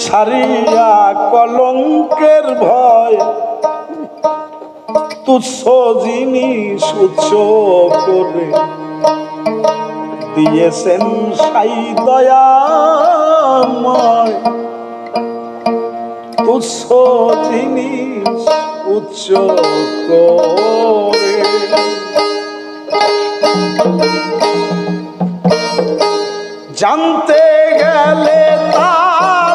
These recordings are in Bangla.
সারিয়া কলঙ্কের ভয়, তুচ্ছ জিনিস উচ্চ করে দিয়েছেন সাই দয়াময়। তুচ্ছ জিনিস উচ্চ করে। জানতে গেলে তালাশ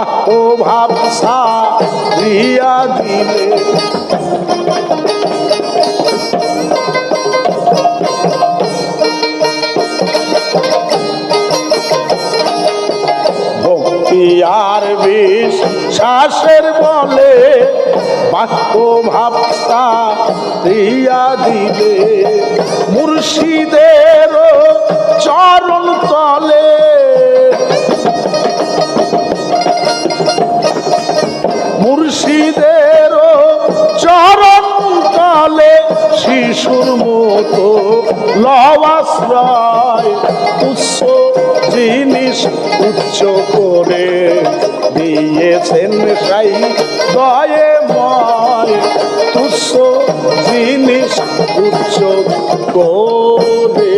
বাক্য ভাবসা রিয়া দিলে। আর বিশ্বাসের বলে বাক্য ভাবসা রিয়া দিলে। মুর্শিদের চরণ তলে তলে শিশুর মতো লবাশ্রয় উচ্চ জিনিস উচ্চ করে দিয়েছেন সাই দয়ে ময়। তুচ্ছ জিনিস উচ্চ করে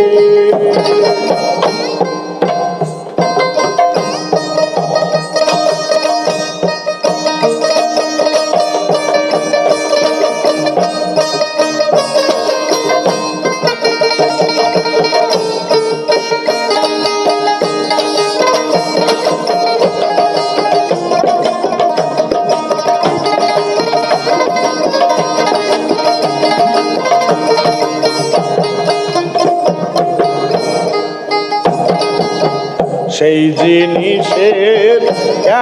সেই জিনিসের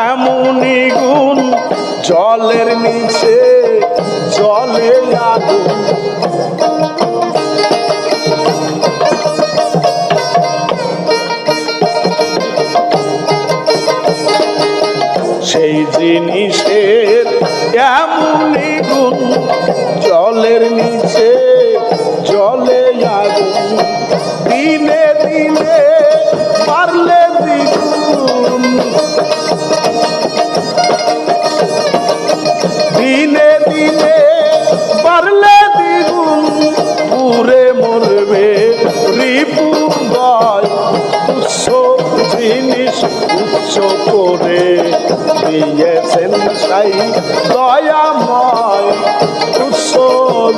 এমনই গুণ জলের নিচে জলে আগুন।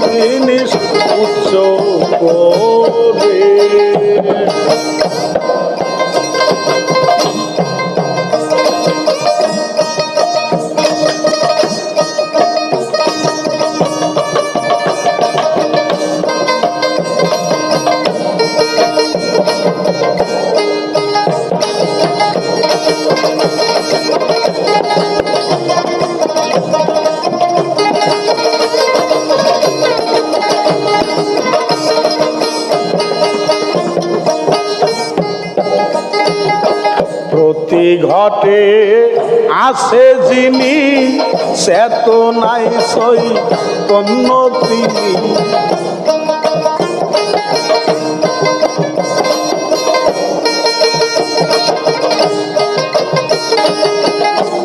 জিনিস উচ্চ করে। প্রতি ঘটে আসে যিনি চেতনাই সই তন্ন তিনি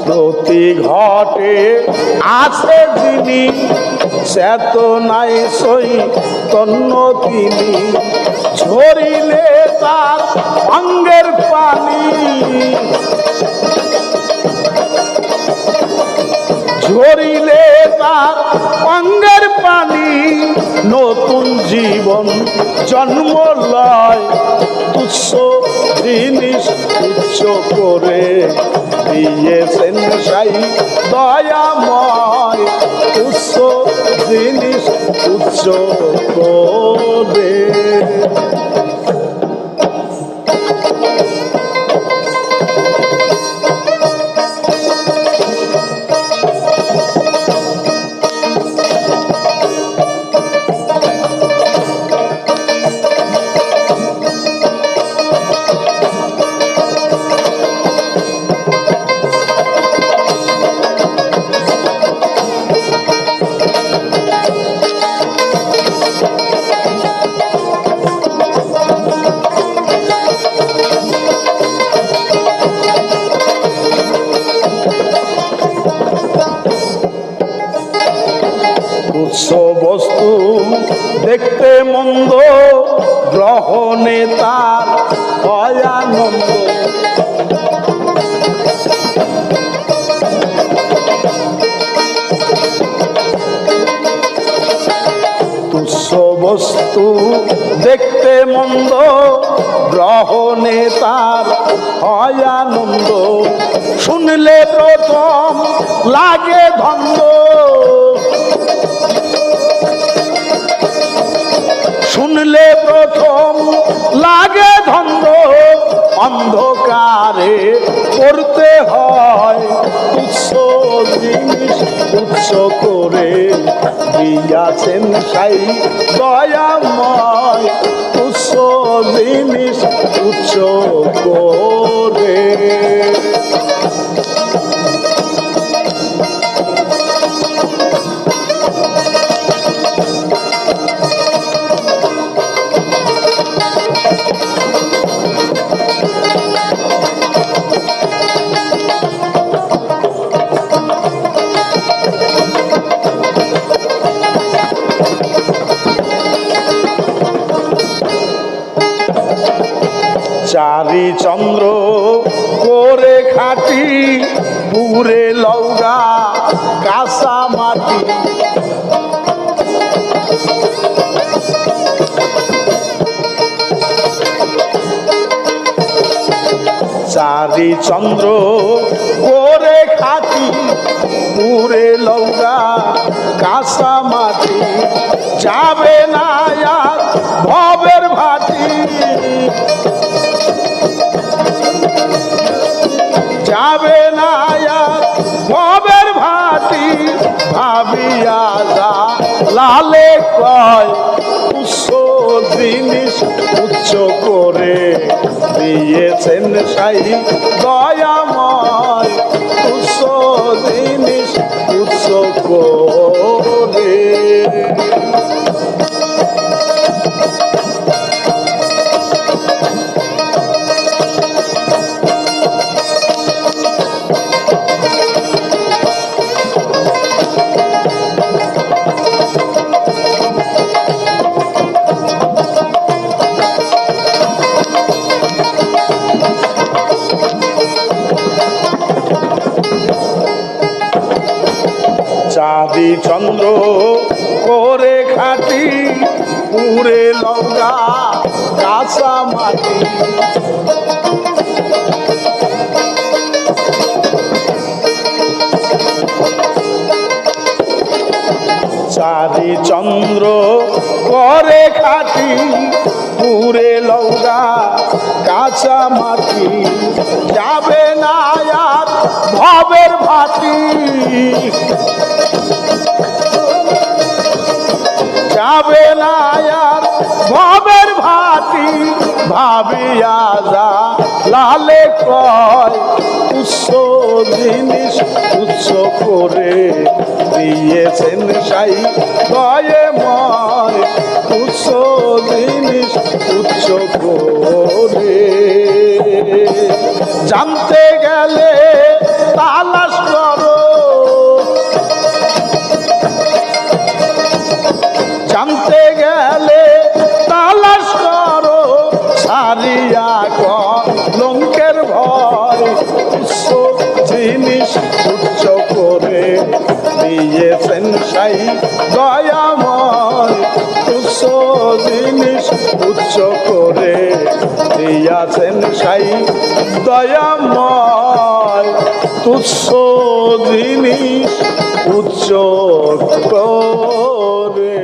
প্রতি ঘটে আছে যিনি সেত নাই সই তন্ন তিনি ঝরিলে তার অঙ্গের পানি। ঝরিলে তার অঙ্গের পানি নতুন জীবন জন্ম লয়। তুচ্ছ জিনিস তুচ্ছ করে দিয়েছেন সাই দয়াময়। তুচ্ছ জিনিস তুচ্ছ করে। দেখতে মন্দ গ্রহণে তার তুচ্ছ বস্তু দেখতে মন্দ গ্রহণে তার হয় শুনলে প্রথম লাগে ধন্দ। শুনলে প্রথম লাগে ধন্দ, অন্ধকারে করতে হয়। তুচ্ছ জিনিস, উৎস করে দিয়াছেন সাই দয়াময়। তুচ্ছ জিনিস তুচ্ছ করে চারি চন্দ্র করে খাটি পুরে লৌগা কাঁচা মাটি। চারি চন্দ্র করে খাটি পুরে লৌগা কাঁচা মাটি। যাবে না আর ভবের ভাটি। যাবে না কবের ভাটি ভাবিয়া যা লালে কয়, উৎস জিনিস উচ্চ করে দিয়েছেন সাই দয়াময়। উৎস জিনিস উচ্চ করে চাঁদি চন্দ্র করে খাটি পুরে লঙ্কা, কাঁচা মাটি। চাঁদি চন্দ্র করে খাটি পুরে লঙ্কা, কাঁচা মাটি। যাবে না আর ভবের ভাটি যাবে না আর ভবের ভাটি ভাবিয়া যা। লালে কয়, উৎস জিনিস উৎস করে দিয়েছেন সাই কয়ে ময়। উৎস জিনিস উৎস করে। জানতে গেলে সাই দয়াময় উচ্চ জিনিস উচ্চ করে দিয়াছেন সাই দয়াময় তুচ্ছ জিনিস উচ্চ করে।